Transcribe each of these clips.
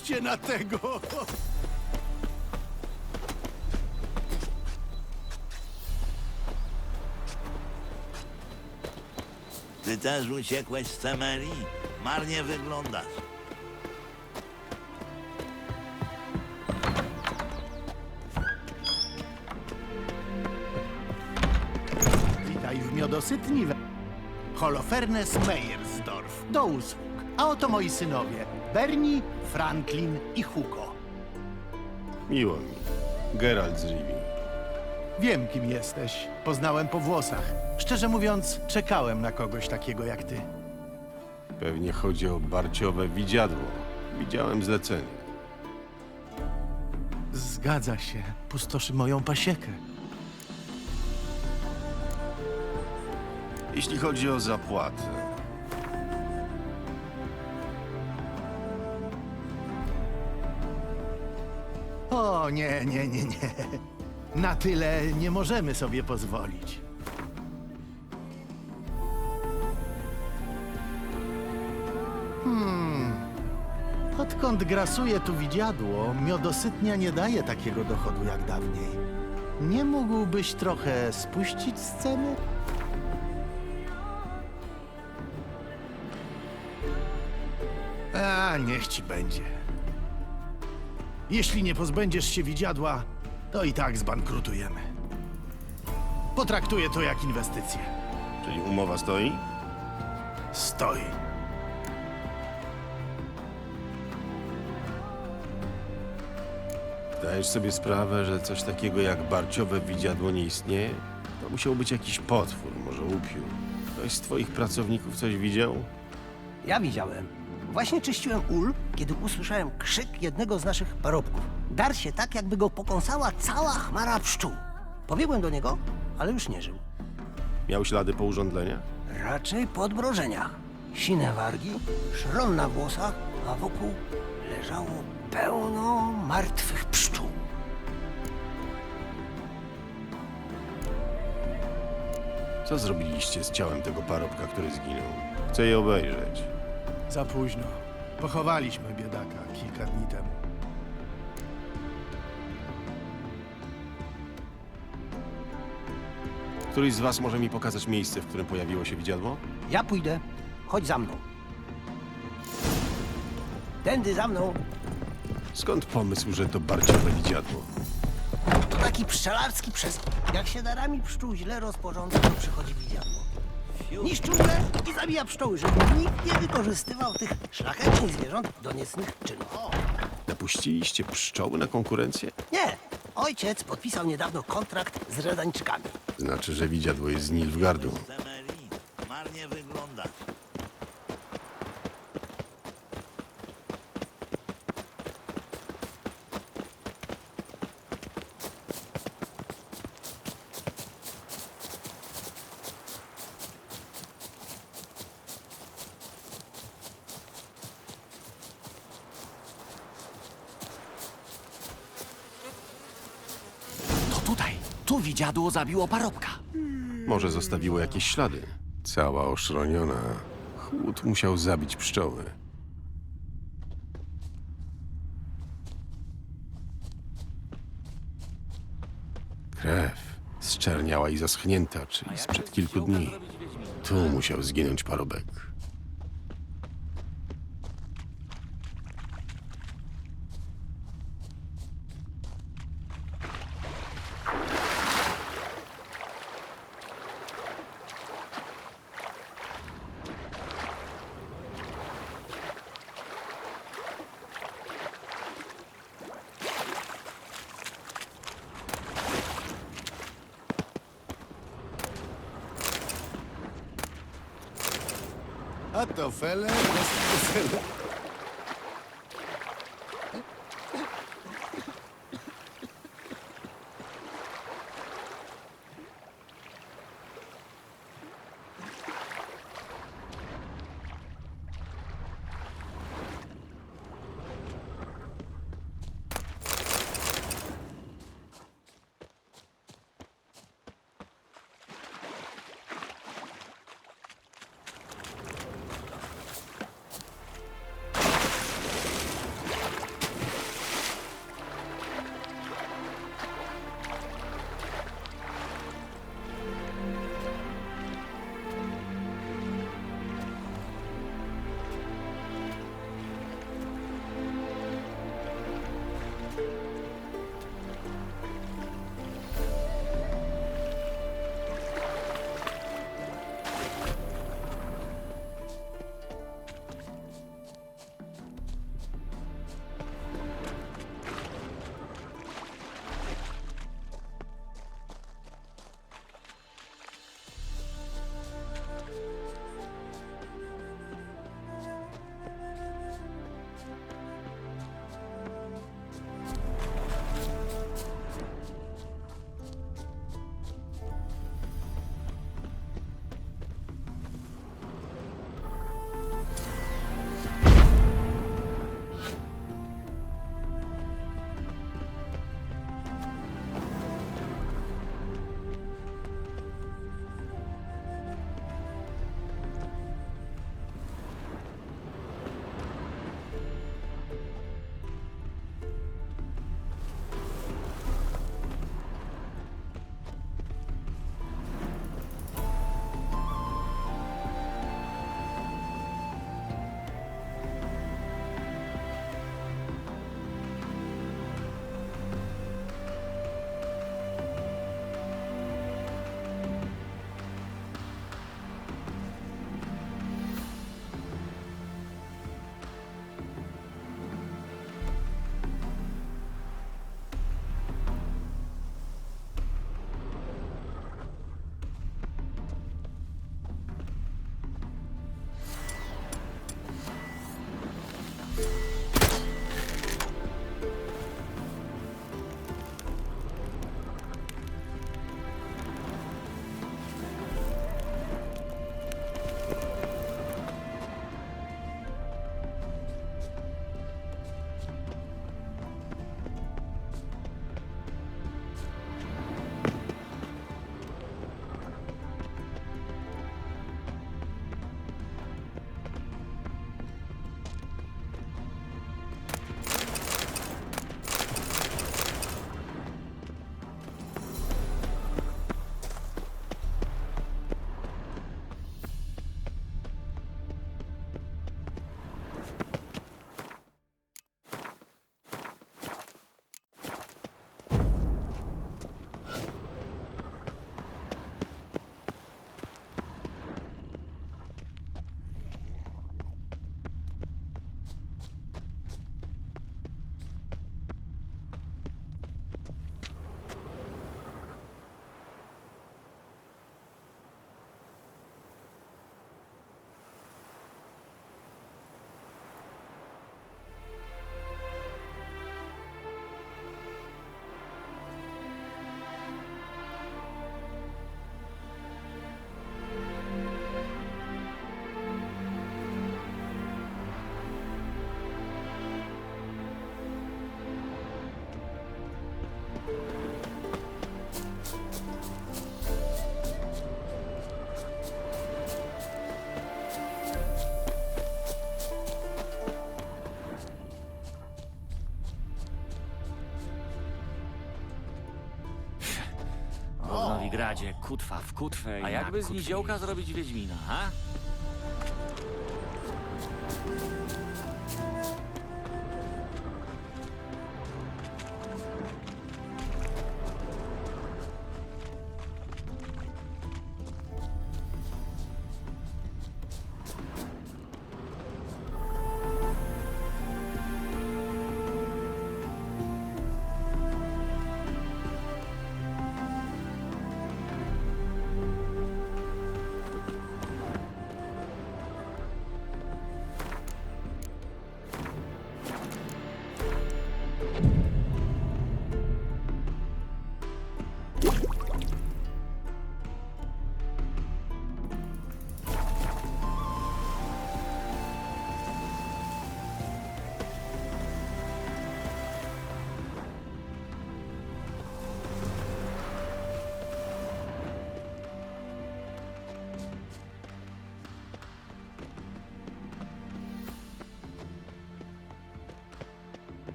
Patrzcie na tego! Ty też uciekłeś z Temerii? Marnie wyglądasz. Witaj w miodosytni we... Holofernes Meyersdorf. Do usług. A oto moi synowie. Bernie, Franklin i Hugo. Miło mi. Geralt z Rivi. Wiem, kim jesteś. Poznałem po włosach. Szczerze mówiąc, czekałem na kogoś takiego jak ty. Pewnie chodzi o barciowe widziadło. Widziałem zlecenie. Zgadza się. Pustoszy moją pasiekę. Jeśli chodzi o zapłatę, O, nie, nie, nie, nie. Na tyle nie możemy sobie pozwolić. Hmm. Odkąd grasuje tu widziadło, miodosytnia nie daje takiego dochodu jak dawniej. Nie mógłbyś trochę spuścić sceny? A, niech ci będzie. Jeśli nie pozbędziesz się widziadła, to i tak zbankrutujemy. Potraktuję to jak inwestycję. czyli umowa stoi? Stoi. Zdajesz sobie sprawę, że coś takiego jak barciowe widziadło nie istnieje? To musiał być jakiś potwór, może upiór. Ktoś z twoich pracowników coś widział? Ja widziałem. Właśnie czyściłem ul, kiedy usłyszałem krzyk jednego z naszych parobków. Dar się tak, jakby go pokąsała cała chmara pszczół. Pobiegłem do niego, ale już nie żył. Miał ślady po urządzenia? Raczej po odmrożeniach. Sine wargi, szron na włosach, a wokół leżało pełno martwych pszczół. Co zrobiliście z ciałem tego parobka, który zginął? Chcę je obejrzeć. Za późno. Pochowaliśmy biedaka kilka dni temu. Któryś z was może mi pokazać miejsce, w którym pojawiło się widziadło? Ja pójdę. Chodź za mną. Tędy za mną. Skąd pomysł, że to barciowe widziadło? To taki pszczelarski przeskok. Jak się darami pszczół źle rozporządza, to przychodzi widziadło. Niszczy ule i zabija pszczoły, żeby nikt nie wykorzystywał tych szlachetnych zwierząt do niecnych czynów. Napuściliście pszczoły na konkurencję? Nie! Ojciec podpisał niedawno kontrakt z redańczykami. Znaczy, że widziadło jest z Nilfgardu. Z Temerii? Marnie wyglądasz. To tutaj. Tu widziadło zabiło parobka. Może zostawiło jakieś ślady. Cała oszroniona. Chłód musiał zabić pszczoły. Krew zczerniała i zaschnięta, czyli sprzed kilku dni. Tu musiał zginąć parobek. A to fele, Nowigradzie, kutwa w kutwę A jakby z niziołka zrobić Wiedźmina, ha?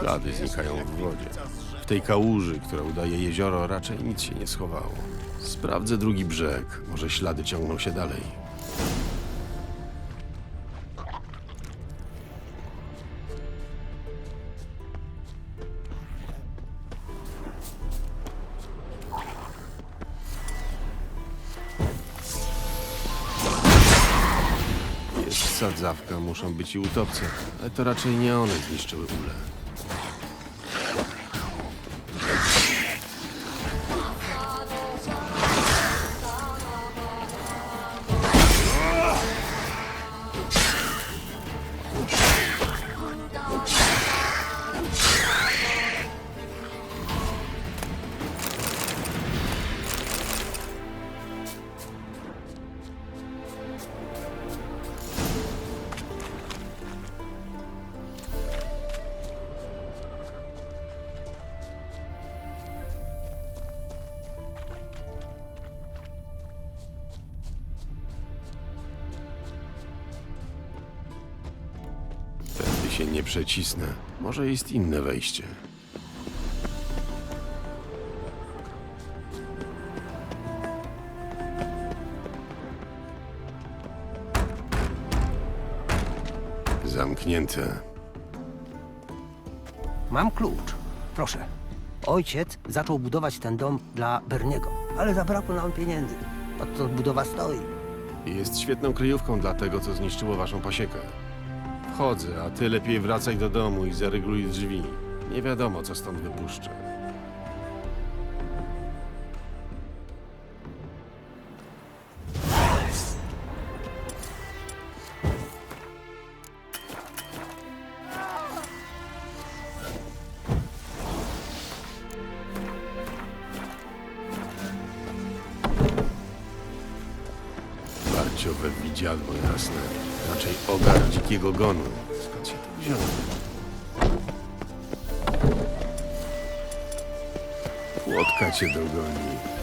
Ślady znikają w wodzie. W tej kałuży, która udaje jezioro, raczej nic się nie schowało. Sprawdzę drugi brzeg. Może ślady ciągną się dalej. Jest sadzawka, muszą być i utopce, ale to raczej nie one zniszczyły ule. Nie przecisnę. Może jest inne wejście. Zamknięte. Mam klucz. Proszę. Ojciec zaczął budować ten dom dla Berniego, ale zabrakło nam pieniędzy. Odtąd budowa stoi. Jest świetną kryjówką dla tego, co zniszczyło waszą pasiekę. Wchodzę, a ty lepiej wracaj do domu i zarygluj drzwi. Nie wiadomo, co stąd wypuszczę. Widziadło jasne. Raczej ogar dzikiego gonu. Skąd się to wzięło? Płotka cię dogoni.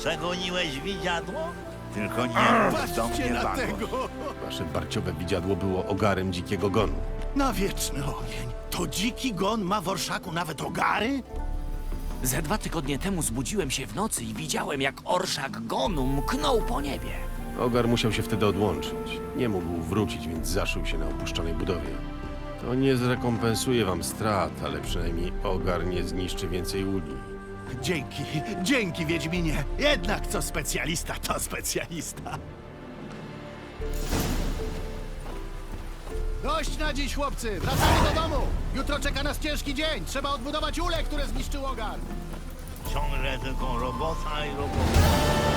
Przegoniłeś widziadło? Tylko nie mów do mnie, na tego! Wasze barciowe widziadło było ogarem dzikiego gonu. Na wieczny ogień. To dziki gon ma w orszaku nawet ogary? Ze dwa tygodnie temu zbudziłem się w nocy i widziałem, jak orszak gonu mknął po niebie. Ogar musiał się wtedy odłączyć. Nie mógł wrócić, więc zaszył się na opuszczonej budowie. To nie zrekompensuje wam strat, ale przynajmniej ogar nie zniszczy więcej łudzi. Dzięki, dzięki Wiedźminie. Jednak co specjalista, to specjalista. Dość na dziś, chłopcy! Wracamy do domu! Jutro czeka nas ciężki dzień! Trzeba odbudować ule, które zniszczył ogar! Ciągle tylko robota i robota.